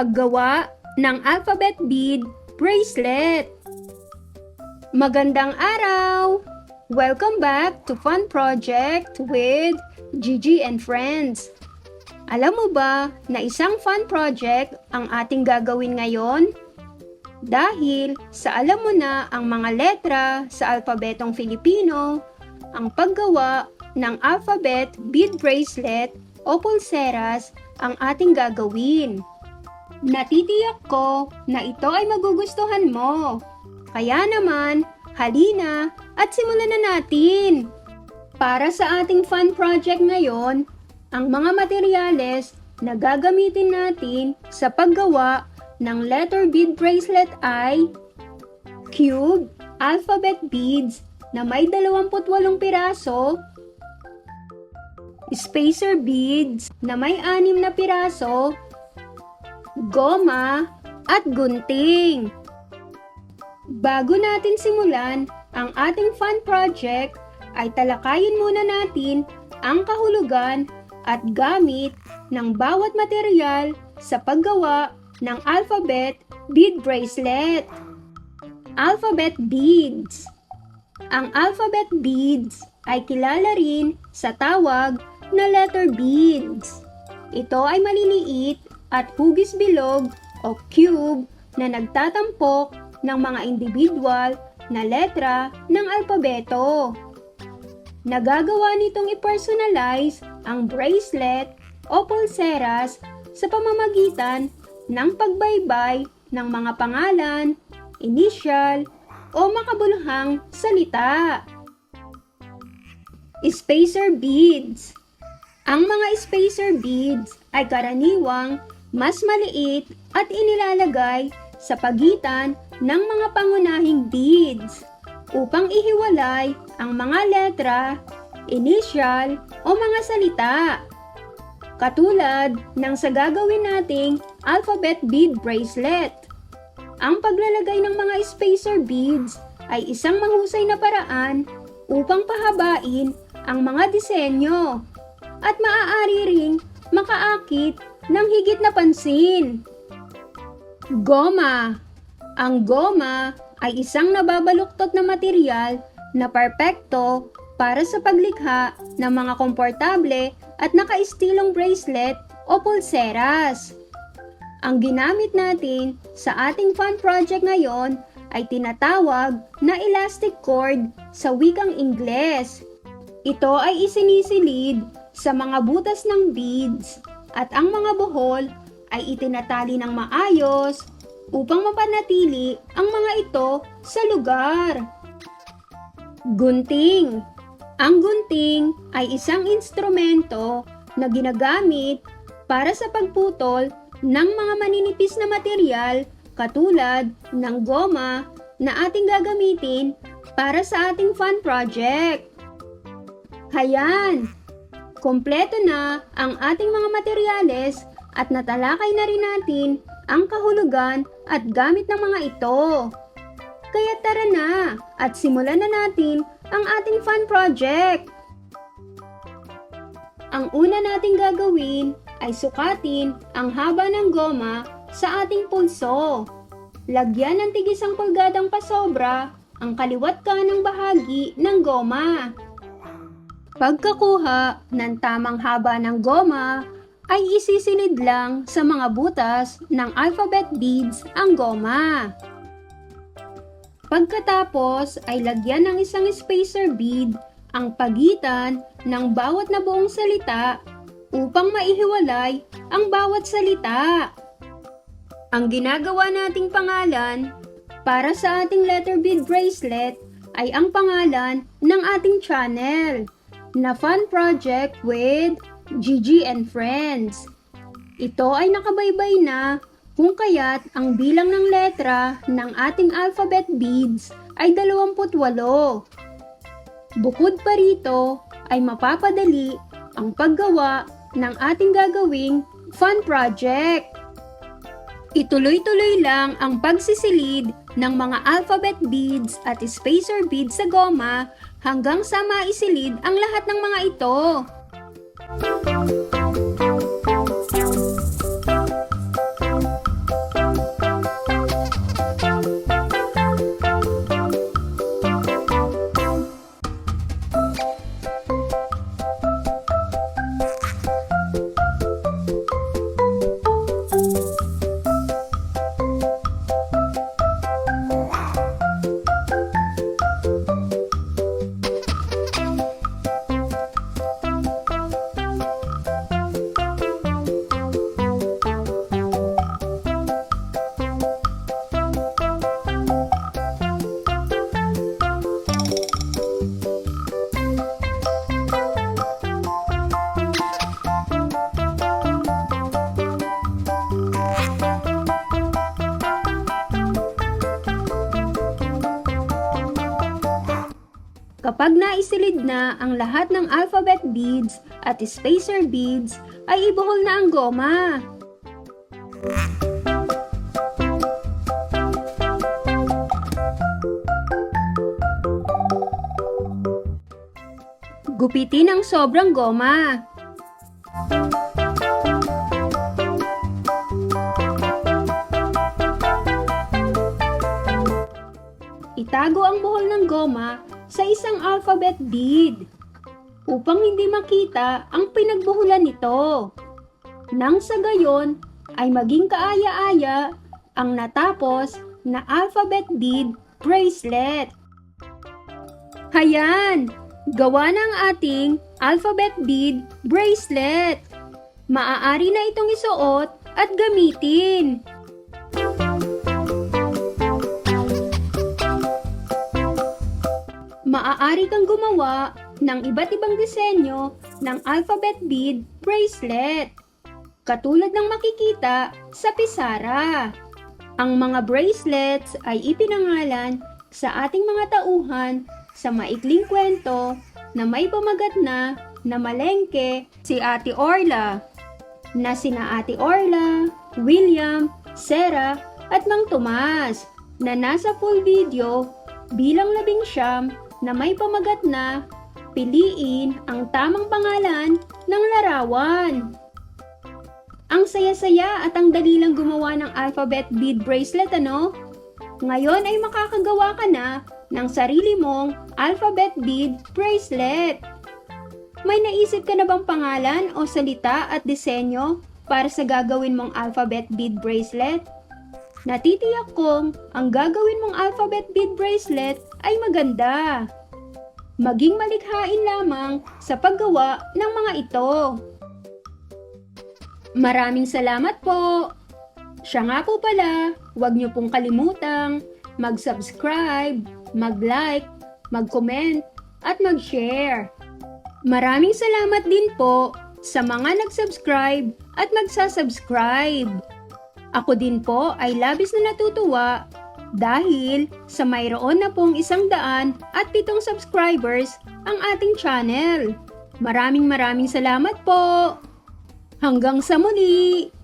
paggawa ng alphabet bead bracelet. Magandang araw! Welcome back to Fun Project with Gigi and Friends. Alam mo ba na isang fun project ang ating gagawin ngayon? Dahil sa alam mo na ang mga letra sa alpabetong Filipino, ang paggawa ng alphabet bead bracelet o pulseras ang ating gagawin. Natitiyak ko na ito ay magugustuhan mo. Kaya naman, halina at simulan na natin. Para sa ating fun project ngayon, ang mga materyales na gagamitin natin sa paggawa ng letter bead bracelet ay cube alphabet beads na may 28 piraso, spacer beads na may 6 na piraso, goma, at gunting. Bago natin simulan ang ating fun project, ay talakayin muna natin ang kahulugan at gamit ng bawat material sa paggawa ng alphabet bead bracelet. Alphabet beads. Ang alphabet beads ay kilala rin sa tawag na letter beads. Ito ay maliliit at hugis bilog o cube na nagtatampok ng mga individual na letra ng alpabeto. Nagagawa nitong i-personalize ang bracelet o pulseras sa pamamagitan ng pagbaybay ng mga pangalan, initial, o makabuluhang salita. Spacer beads Ang mga spacer beads ay karaniwang mas maliit at inilalagay sa pagitan ng mga pangunahing beads upang ihiwalay ang mga letra, initial o mga salita. Katulad ng sa gagawin nating alphabet bead bracelet. Ang paglalagay ng mga spacer beads ay isang mahusay na paraan upang pahabain ang mga disenyo at maaari ring makaakit ng higit na pansin. Goma Ang goma ay isang nababaluktot na material na perpekto para sa paglikha ng mga komportable at nakaistilong bracelet o pulseras. Ang ginamit natin sa ating fun project ngayon ay tinatawag na elastic cord sa wikang Ingles. Ito ay isinisilid sa mga butas ng beads at ang mga buhol ay itinatali ng maayos upang mapanatili ang mga ito sa lugar. Gunting Ang gunting ay isang instrumento na ginagamit para sa pagputol ng mga maninipis na material katulad ng goma na ating gagamitin para sa ating fun project. Hayan! Kompleto na ang ating mga materyales at natalakay na rin natin ang kahulugan at gamit ng mga ito. Kaya tara na at simulan na natin ang ating fun project. Ang una nating gagawin ay sukatin ang haba ng goma sa ating pulso. Lagyan ng tigisang pulgadang pasobra ang kaliwat kanang bahagi ng goma. Pagkakuha ng tamang haba ng goma, ay isisilid lang sa mga butas ng alphabet beads ang goma. Pagkatapos ay lagyan ng isang spacer bead ang pagitan ng bawat na buong salita upang maihiwalay ang bawat salita. Ang ginagawa nating pangalan para sa ating letter bead bracelet ay ang pangalan ng ating channel na Fun Project with Gigi and Friends. Ito ay nakabaybay na kung kaya't ang bilang ng letra ng ating alphabet beads ay 28. Bukod pa rito ay mapapadali ang paggawa ng ating gagawing fun project. Ituloy-tuloy lang ang pagsisilid ng mga alphabet beads at spacer beads sa goma hanggang sa maisilid ang lahat ng mga ito. Kapag naisilid na ang lahat ng alphabet beads at spacer beads, ay ibuhol na ang goma. Gupitin ang sobrang goma. Itago ang buhol ng goma sa isang alphabet bead upang hindi makita ang pinagbuhulan nito. Nang sa gayon ay maging kaaya-aya ang natapos na alphabet bead bracelet. Hayan! Gawa ng ating alphabet bead bracelet. Maaari na itong isuot at gamitin. Maaari kang gumawa ng iba't ibang disenyo ng alphabet bead bracelet. Katulad ng makikita sa pisara. Ang mga bracelets ay ipinangalan sa ating mga tauhan sa maikling kwento na may pamagat na na malengke si Ate Orla na sina Ate Orla, William, Sarah at Mang Tomas na nasa full video bilang labing siyam na may pamagat na piliin ang tamang pangalan ng larawan. Ang saya-saya at ang dali lang gumawa ng alphabet bead bracelet ano? Ngayon ay makakagawa ka na ng sarili mong alphabet bead bracelet. May naisip ka na bang pangalan o salita at disenyo para sa gagawin mong alphabet bead bracelet? Natitiyak kong ang gagawin mong alphabet bead bracelet ay maganda. Maging malikhain lamang sa paggawa ng mga ito. Maraming salamat po! Siya nga po pala, huwag niyo pong kalimutang mag-subscribe, mag-like, mag-comment, at mag-share. Maraming salamat din po sa mga nag-subscribe at magsasubscribe. Ako din po ay labis na natutuwa dahil sa mayroon na pong isang daan at pitong subscribers ang ating channel. Maraming maraming salamat po! Hanggang sa muli!